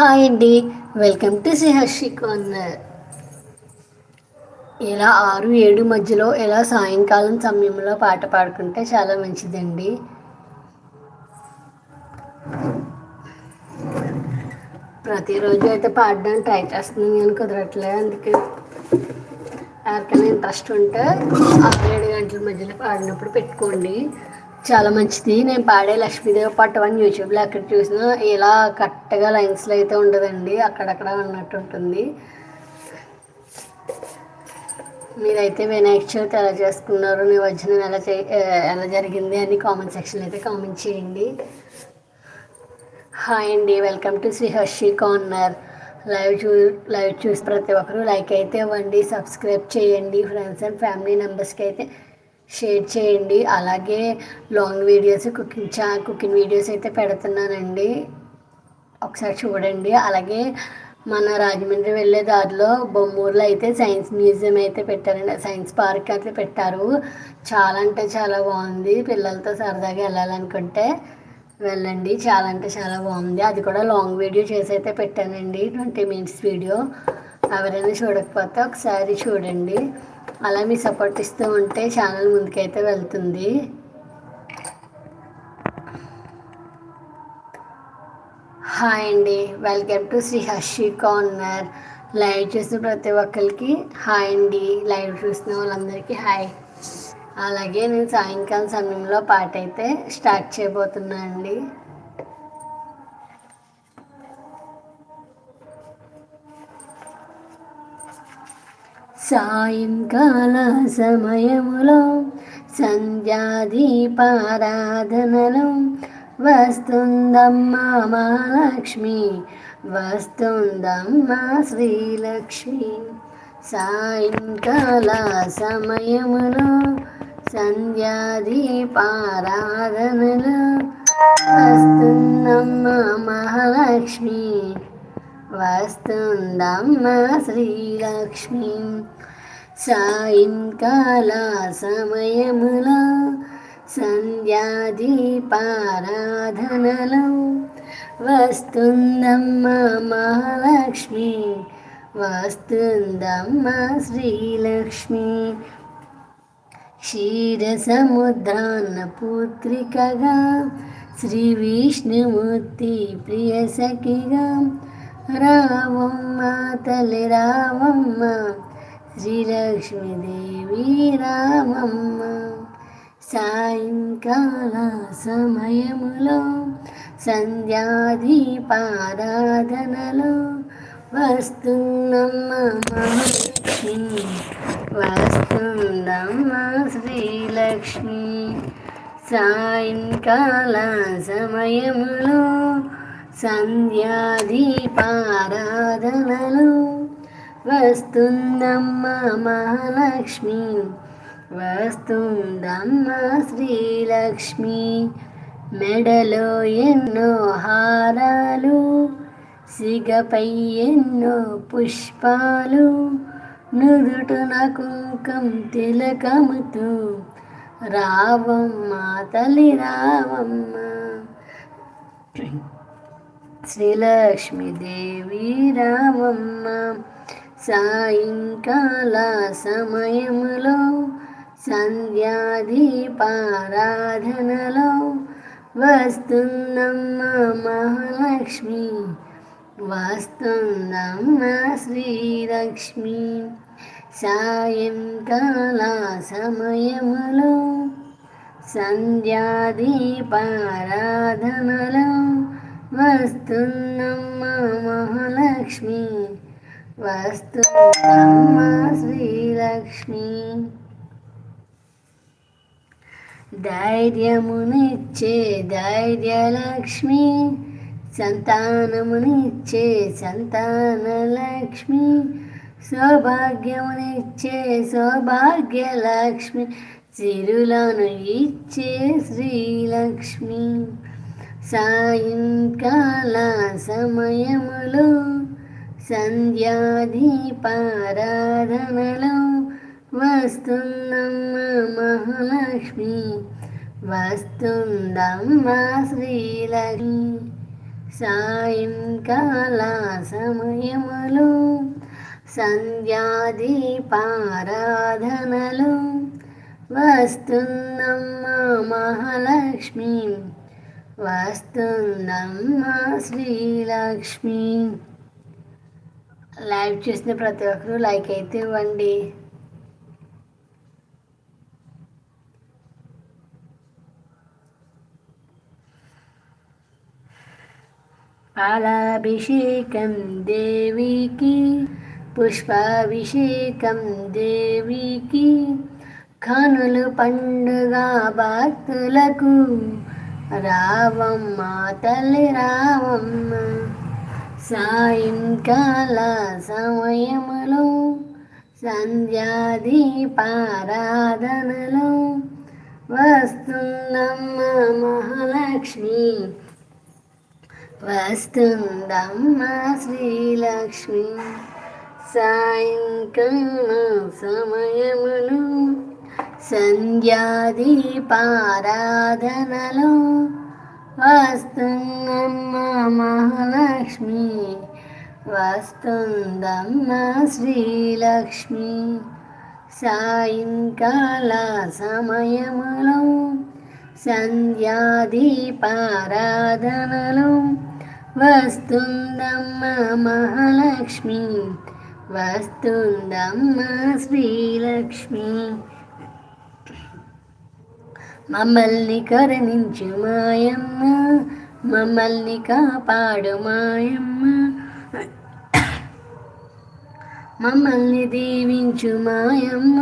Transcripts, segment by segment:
Hi అండి welcome to సిహర్షి corner ఇలా ఆరు ఏడు మధ్యలో ఇలా సాయంకాలం సమయంలో పాట పాడుకుంటే చాలా మంచిదండి. ప్రతిరోజు అయితే పాడడానికి ట్రై చేస్తున్నాను నేను కుదరట్లేదు అందుకే ఎవరికైనా ఇంట్రెస్ట్ ఉంటే ఆరు ఏడు గంటల మధ్యలో పాడినప్పుడు పెట్టుకోండి. చాలా మంచిది. నేను పాడే లక్ష్మీదేవి పట్టం యూట్యూబ్లో ఎక్కడ చూసినా ఇలా కరెక్ట్గా లైన్స్లో అయితే ఉండదండి. అక్కడక్కడ ఉన్నట్టు ఉంటుంది. మీరైతే వినాయక చవితి ఎలా చేసుకున్నారు? నిమజ్జనం ఎలా చే ఎలా జరిగింది అని కామెంట్ సెక్షన్లో అయితే కామెంట్ చేయండి. హాయ్ అండి. Welcome to Shri Harshi corner. Live chew live చూసి ప్రతి ఒక్కరూ లైక్ అయితే ఇవ్వండి సబ్స్క్రైబ్ చేయండి. ఫ్రెండ్స్ అండ్ ఫ్యామిలీ మెంబర్స్కి అయితే షేర్ చేయండి. అలాగే లాంగ్ వీడియోస్ కుకింగ్ చా కుకింగ్ వీడియోస్ అయితే పెడుతున్నానండి. ఒకసారి చూడండి. అలాగే మన రాజమండ్రి వెళ్ళే దారిలో బొమ్మూరులో అయితే సైన్స్ మ్యూజియం అయితే పెట్టారండి. సైన్స్ పార్క్ అయితే పెట్టారు. చాలా అంటే చాలా బాగుంది. పిల్లలతో సరదాగా వెళ్ళాలనుకుంటే వెళ్ళండి. చాలా అంటే చాలా బాగుంది. అది కూడా లాంగ్ వీడియో చేసి అయితే పెట్టానండి. Twenty minutes video. ఎవరైనా చూడకపోతే ఒకసారి చూడండి. అలా మీ సపోర్ట్ ఇస్తూ ఉంటే ఛానల్ ముందుకైతే వెళ్తుంది. హాయ్ అండి. Welcome to Shri Harshi corner live చూసిన ప్రతి ఒక్కరికి హాయ్ అండి. లైవ్ చూసిన వాళ్ళందరికీ హాయ్ అలాగే నేను సాయంకాలం సమయంలో పాట అయితే స్టార్ట్ చేయబోతున్నాను అండి సాయంకాల సమయములో సంధ్యాదీపారాధనలు వస్తుందమ్మా మహాలక్ష్మి వస్తుందమ్మా శ్రీలక్ష్మి. సాయంకాల సమయములో సంధ్యాదీపారాధనలు వస్తుందమ్మా మహాలక్ష్మి వస్తుందమ్మా శ్రీలక్ష్మి. సాయంకాల సమయములో సంధ్యాదీపారాధనలో వస్తుందమ్మా మహాలక్ష్మి వస్తుందమ్మా శ్రీలక్ష్మి. క్షీరసముద్రాన్న పుత్రికగా శ్రీ విష్ణుమూర్తి ప్రియ సఖిగా రావమ్మ తల్లి రావమ్మ శ్రీలక్ష్మీదేవి రామమ్మ. సాయంకాల సమయములో సంధ్యాదీపారాధనలో వస్తున్నమ్మ మహాలక్ష్మి వస్తుందమ్మ శ్రీలక్ష్మి. సాయంకాల సమయములో సంధ్యాదీపారాధనలో వస్తుందమ్మ మహాలక్ష్మి వస్తుందమ్మ శ్రీలక్ష్మి. మెడలో ఎన్నో హారాలు సిగపై ఎన్నో పుష్పాలు. నుదుటున కుంకం తిలకముతూ రావమ్మ తల్లి రావమ్మ. శ్రీలక్ష్మీదేవి రామమ్మ సాయంకాల సమయములో సంధ్యాదీపారాధనలో వస్తుందమ్మ మహాలక్ష్మి వస్తుందమ్మ శ్రీలక్ష్మి. సాయంకాల సమయములో సంధ్యాదీపారాధనలో వస్తుందమ్మ మహాలక్ష్మి. వస్తు శ్రీలక్ష్మి ధైర్యమునిచ్చే ధైర్యలక్ష్మి సంతానమునిచ్చే సంతానలక్ష్మి సౌభాగ్యమునిచ్చే సౌభాగ్యలక్ష్మి సిరులను ఇచ్చే శ్రీలక్ష్మి. సాయంకాల సమయములో సంధ్యాదీపారాధనలో వస్తుందమ్మ మహాలక్ష్మి వస్తుందమ్మ శ్రీలక్ష్మి. సాయంకాల సమయములు సంధ్యాదీపారాధనలు వస్తుందమ్మ మహాలక్ష్మి వస్తుందమ్మ శ్రీలక్ష్మి. లైవ్ చూసిన ప్రతి ఒక్కరూ లైక్ అయితే ఇవ్వండి. పాలాభిషేకం దేవికి పుష్పాభిషేకం దేవికి కనులు పండుగ భక్తులకు రావమ్మ తల్లి రావమ్మ. సాయంకాల సమయములో సంధ్యాదీపారాధనలో వస్తుందమ్మ మహాలక్ష్మి. వస్తుందమ్మ శ్రీలక్ష్మి. సాయంకాల సమయమును సంధ్యాదీపారాధనలో వస్తుందమ్మ మహాలక్ష్మి వస్తుందమ్మ శ్రీలక్ష్మి. సాయంకాల సమయములో సంధ్యాదీపారాధనలో వస్తుందమ్మ మహాలక్ష్మి వస్తుందమ్మ శ్రీలక్ష్మి. మమ్మల్ని కరుణించు మాయమ్మ మమ్మల్ని కాపాడు మాయమ్మ. మమ్మల్ని దీవించు మాయమ్మ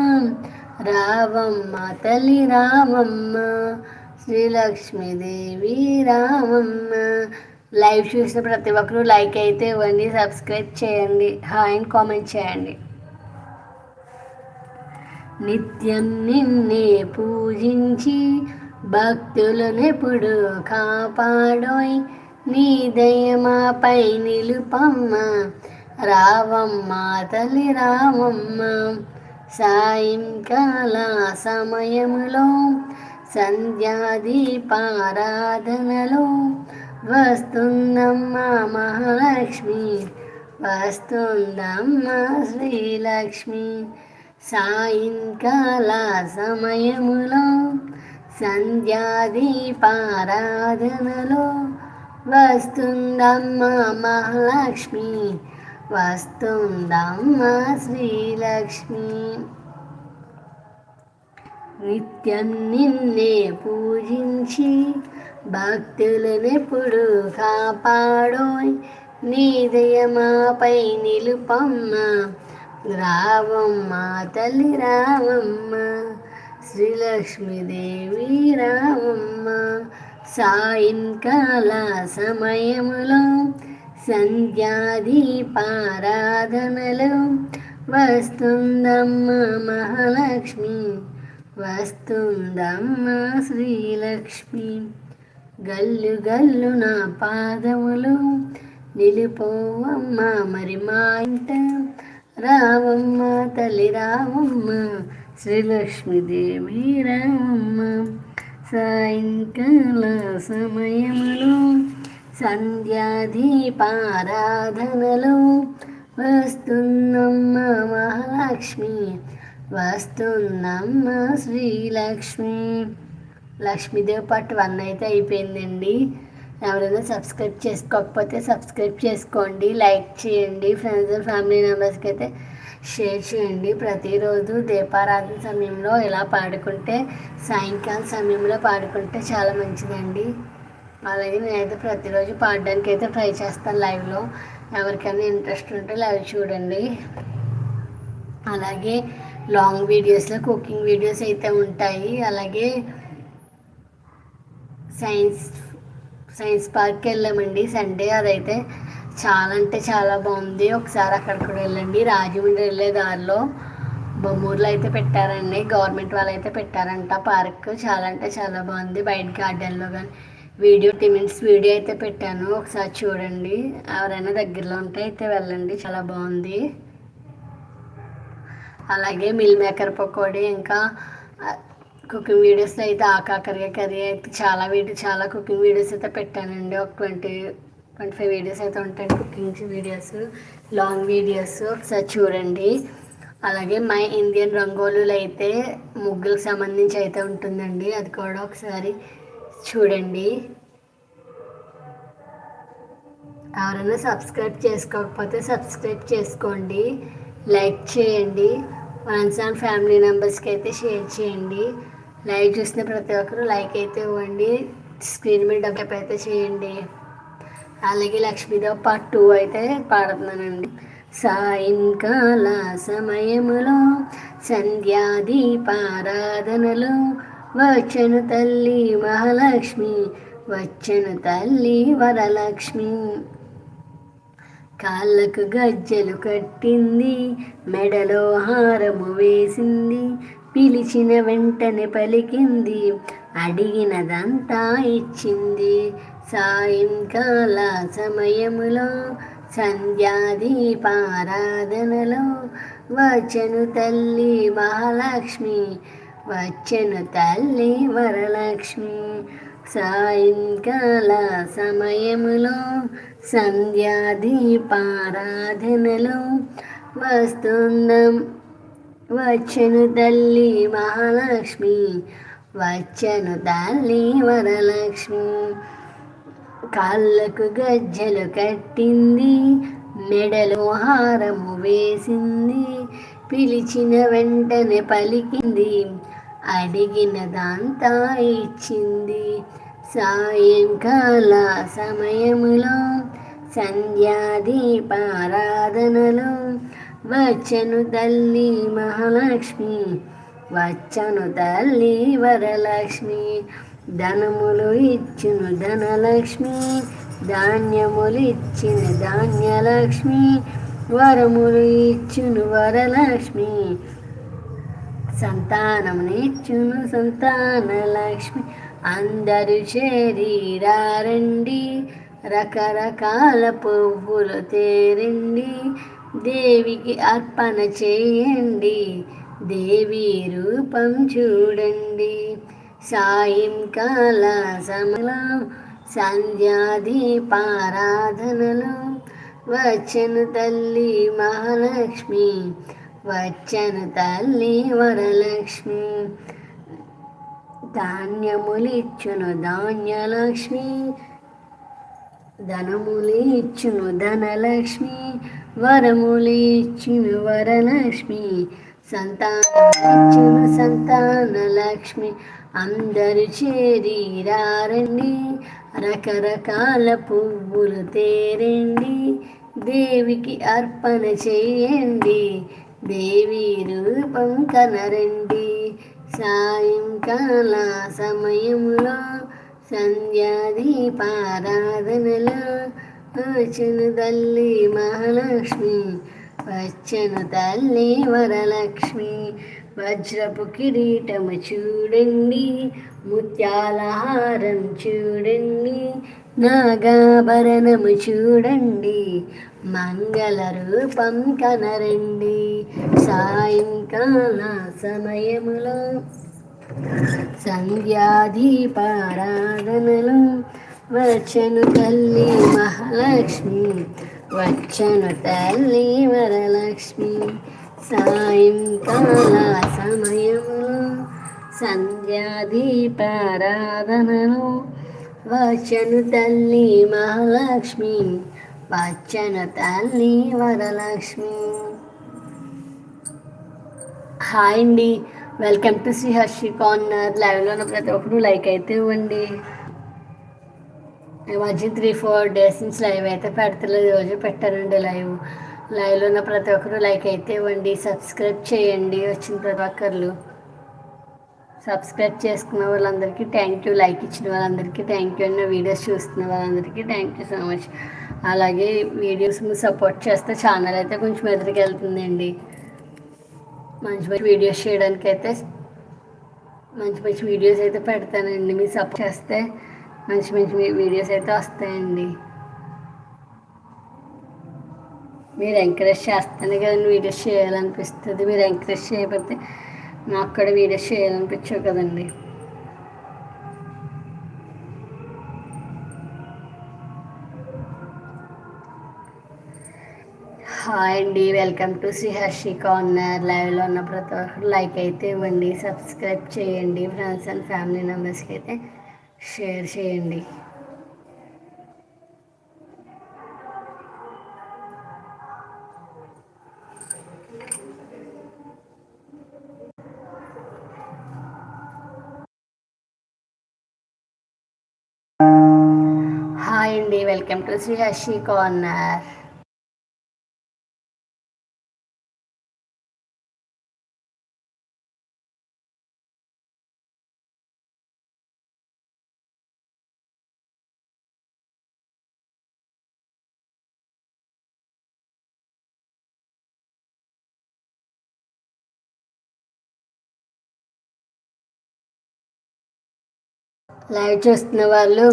రావమ్మ తల్లి రావమ్మ శ్రీలక్ష్మీదేవి రావమ్మ. లైవ్ చూసిన ప్రతి ఒక్కరూ లైక్ అయితే ఇవ్వండి సబ్స్క్రైబ్ చేయండి హాయ్ అండ్ కామెంట్ చేయండి. నిత్యం నిన్నే పూజించి భక్తులనెప్పుడు కాపాడోయ్? నీ దయమాపై నిలుపమ్మ రావమ్మ తల్లి రావమ్మ. సాయంకాల సమయములో సంధ్యాదీపారాధనలో వస్తుందమ్మ మహాలక్ష్మి వస్తుందమ్మ శ్రీలక్ష్మి. సాయంకాల సమయములో సంధ్యాదీపారాధనలో వస్తుందమ్మ మహాలక్ష్మి వస్తుందమ్మ శ్రీలక్ష్మి. నిత్యం నిన్నే పూజించి భక్తులనెప్పుడు కాపాడోయ్ నీ దయమాపై నిలుపమ్మ. రావమ్మ తల్లి రావమ్మ శ్రీలక్ష్మీదేవి రావమ్మ. సాయంకాల సమయములో సంధ్యాదీపారాధనలో వస్తుందమ్మ మహాలక్ష్మి వస్తుందమ్మ శ్రీలక్ష్మి. గల్లు గల్లు నా పాదములు నిలిపోవమ్మ మరి మా ఇంట. రావమ్మ తల్లి రావమ్మ శ్రీలక్ష్మీదేవి రావమ్మ. సాయంకాల సమయములో సంధ్యాదీపారాధనలో వస్తున్నమ్మ మహాలక్ష్మి వస్తున్నమ్మ శ్రీలక్ష్మి. లక్ష్మీదేవి పార్ట్ వన్ అయితే అయిపోయిందండి. ఎవరైనా సబ్స్క్రైబ్ చేసుకోకపోతే సబ్స్క్రైబ్ చేసుకోండి లైక్ చేయండి ఫ్రెండ్స్ ఫ్యామిలీ మెంబర్స్కి అయితే షేర్ చేయండి. ప్రతిరోజు దీపారాధన సమయంలో ఇలా పాడుకుంటే సాయంకాలం సమయంలో పాడుకుంటే చాలా మంచిదండి. అలాగే నేనైతే ప్రతిరోజు పాడడానికి అయితే ట్రై చేస్తాను లైవ్లో ఎవరికైనా ఇంట్రెస్ట్ ఉంటే లైవ్ చూడండి. అలాగే లాంగ్ వీడియోస్లో కుకింగ్ వీడియోస్ అయితే ఉంటాయి. అలాగే సైన్స్ సైన్స్ పార్క్కి వెళ్ళామండి. సండే అదైతే చాలా అంటే చాలా బాగుంది. ఒకసారి అక్కడికి కూడా వెళ్ళండి. రాజమండ్రి వెళ్ళే దారిలో బొమ్మూరులో అయితే పెట్టారండి. గవర్నమెంట్ వాళ్ళు అయితే పెట్టారంట పార్క్. చాలా అంటే చాలా బాగుంది. బయట గార్డెన్లో కానీ వీడియో టిమిన్స్ వీడియో అయితే పెట్టాను. ఒకసారి చూడండి. ఎవరైనా దగ్గరలో ఉంటే అయితే వెళ్ళండి. చాలా బాగుంది. అలాగే మిల్ మేకర్ పకోడీ ఇంకా కుకింగ్ వీడియోస్లో అయితే ఆకాకరిగా కర్రీ అయితే చాలా వీడియో చాలా కుకింగ్ వీడియోస్ అయితే పెట్టానండి. ఒక ట్వంటీ ట్వంటీ ఫైవ్ వీడియోస్ అయితే ఉంటాయి కుకింగ్ వీడియోస్ లాంగ్ వీడియోస్ ఒకసారి చూడండి. అలాగే మై ఇండియన్ రంగోలీలు అయితే ముగ్గులకు సంబంధించి అయితే ఉంటుందండి. అది కూడా ఒకసారి చూడండి. ఎవరైనా సబ్స్క్రైబ్ చేసుకోకపోతే సబ్స్క్రైబ్ చేసుకోండి. లైక్ చేయండి. ఫ్రెండ్స్ అండ్ ఫ్యామిలీ మెంబర్స్కి అయితే షేర్ చేయండి. లైక్ చూసిన ప్రతి ఒక్కరు లైక్ అయితే ఇవ్వండి. స్క్రీన్ మీద డబ్బు అయితే చేయండి. అలాగే లక్ష్మీదేవ్ పార్ట్ టూ అయితే పాడుతున్నానండి. సాయంకాల సమయములో సంధ్యాదీపారాధనలో వచ్చను తల్లి మహాలక్ష్మి వచ్చను తల్లి వరలక్ష్మి. కాళ్ళకు గజ్జలు కట్టింది మెడలో హారము వేసింది పిలిచిన వెంటనే పలికింది. అడిగినదంతా ఇచ్చింది. సాయంకాల సమయములో సంధ్యాదీపారాధనలో వచ్చను తల్లి మహాలక్ష్మి వచ్చను తల్లి వరలక్ష్మి. సాయంకాల సమయములో సంధ్యాదీపారాధనలో వస్తుందం వచ్చను తల్లి మహాలక్ష్మి వచ్చను తల్లి వరలక్ష్మి. కాళ్ళకు గజ్జలు కట్టింది మెడలో హారము వేసింది పిలిచిన వెంటనే పలికింది అడిగిన దాంతా ఇచ్చింది. సాయంకాల సమయములో సంధ్యాదీపారాధనలో వచ్చను తల్లి మహాలక్ష్మి వచ్చను తల్లి వరలక్ష్మి ధనములు ఇచ్చును ధనలక్ష్మి ధాన్యములు ఇచ్చిన ధాన్యలక్ష్మి వరములు ఇచ్చును వరలక్ష్మి సంతానమునిచ్చును సంతానలక్ష్మి. అందరు శరీరారండి రకరకాల పువ్వులు తేరండి దేవికి అర్పణ చేయండి. దేవి రూపం చూడండి. సాయంకాల సమలో సంధ్యాదీపారాధనలు వచ్చను తల్లి మహాలక్ష్మి వచ్చను తల్లి వరలక్ష్మి. ధాన్యములిచ్చును ధాన్యలక్ష్మి ధనములిచ్చును ధనలక్ష్మి. వరములిచ్చిన వరలక్ష్మి సంతానమిచ్చిన సంతాన లక్ష్మి అందరు చేరిరారండి. రకరకాల పువ్వులు తేరండి. దేవికి అర్పణ చేయండి. దేవి రూపం కనరండి. సాయంకాల సమయంలో సంధ్యాదీపారాధనలో వచ్చను తల్లి మహాలక్ష్మి వచ్చను తల్లి వరలక్ష్మి వజ్రపు కిరీటము చూడండి ముత్యాల హారం చూడండి నాగాభరణము చూడండి మంగళ రూపం కనరండి సాయంకాల సమయములో సంధ్యాదీపారాధనలు వచ్చను తల్లి మహాలక్ష్మి వచ్చను తల్లి వరలక్ష్మి. సాయంకాల సమయంలో సంధ్యాదీపారాధనలో వచ్చను తల్లి మహాలక్ష్మి వచ్చను తల్లి వరలక్ష్మి. హాయ్ అండి. Welcome to Shri Harshi corner. లైవ్లో ఉన్న ప్రతి ఒక్కరు లైక్ అయితే ఇవ్వండి. మధ్య త్రీ ఫోర్ డేస్ నుంచి లైవ్ అయితే పెడతలేదు. రోజు పెట్టారండి లైవ్ లైవ్లో ఉన్న ప్రతి ఒక్కరు లైక్ అయితే ఇవ్వండి. సబ్స్క్రైబ్ చేయండి. వచ్చిన ప్రతి ఒక్కరు. సబ్స్క్రైబ్ చేసుకున్న వాళ్ళందరికీ థ్యాంక్ యూ లైక్ ఇచ్చిన వాళ్ళందరికీ థ్యాంక్ యూ అన్న వీడియోస్ చూస్తున్న వాళ్ళందరికీ థ్యాంక్ యూ సో మచ్ అలాగే వీడియోస్ సపోర్ట్ చేస్తే ఛానల్ అయితే కొంచెం ఎదురుకు వెళ్తుందండి. మంచి మంచి వీడియోస్ చేయడానికి అయితే మంచి మంచి వీడియోస్ అయితే పెడతానండి. మీరు సపోర్ట్ చేస్తే మంచి మంచి వీడియోస్ అయితే వస్తాయండి. మీరు ఎంకరేజ్ చేస్తేనే కదండి వీడియోస్ చేయాలనిపిస్తుంది. మీరు ఎంకరేజ్ చేయకపోతే నాకు కూడా వీడియోస్ చేయాలనిపించవు కదండి. హాయ్ అండి. Welcome to Shri Harshi corner లైవ్లో ఉన్న ప్రతి ఒక్కరు లైక్ అయితే ఇవ్వండి. సబ్స్క్రైబ్ చేయండి. ఫ్రెండ్స్ అండ్ ఫ్యామిలీ మెంబర్స్కి అయితే షేర్ చేయండి. హాయ్ అండి welcome to Shri Harshi corner. Live చూస్తున్న వాళ్ళు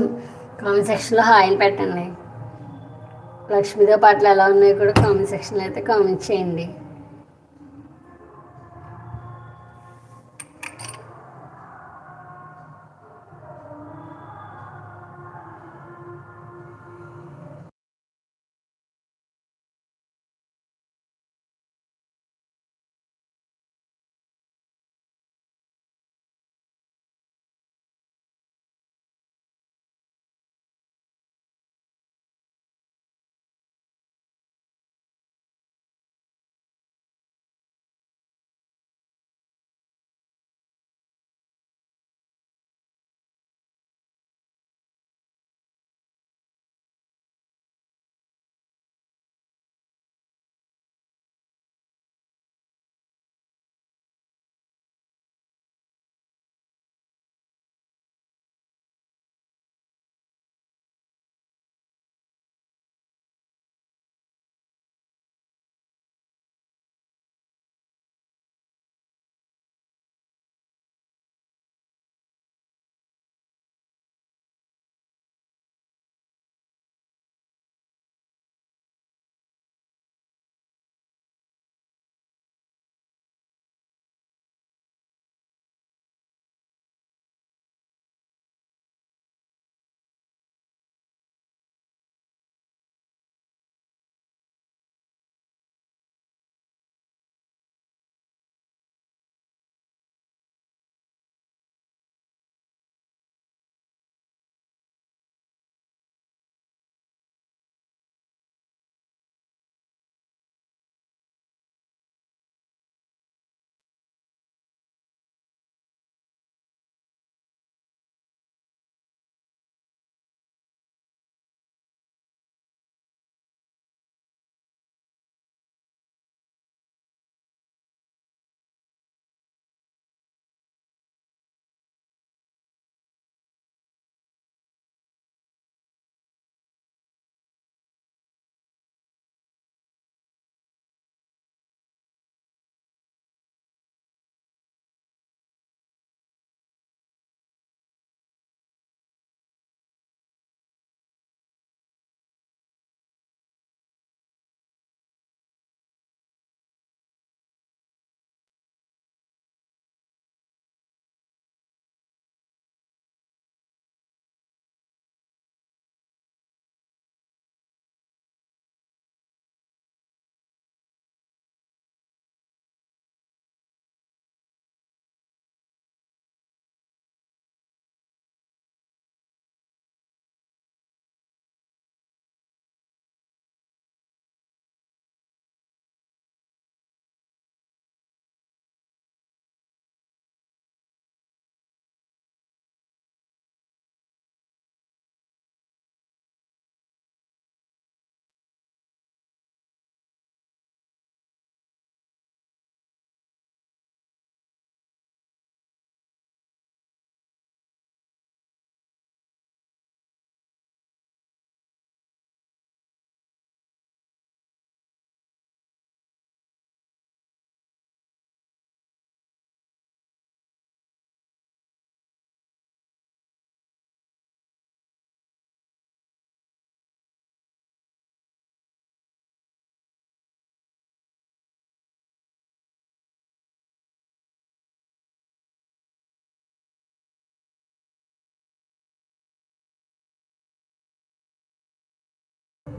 కామెంట్ సెక్షన్లో హాయిని పెట్టండి. లక్ష్మీదేవి పాటలు ఎలా ఉన్నాయో కూడా కామెంట్ సెక్షన్లో అయితే కామెంట్ చేయండి.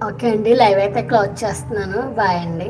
ఓకే అండి లైవ్ అయితే క్లోజ్ చేస్తున్నాను. బాయ్ అండి.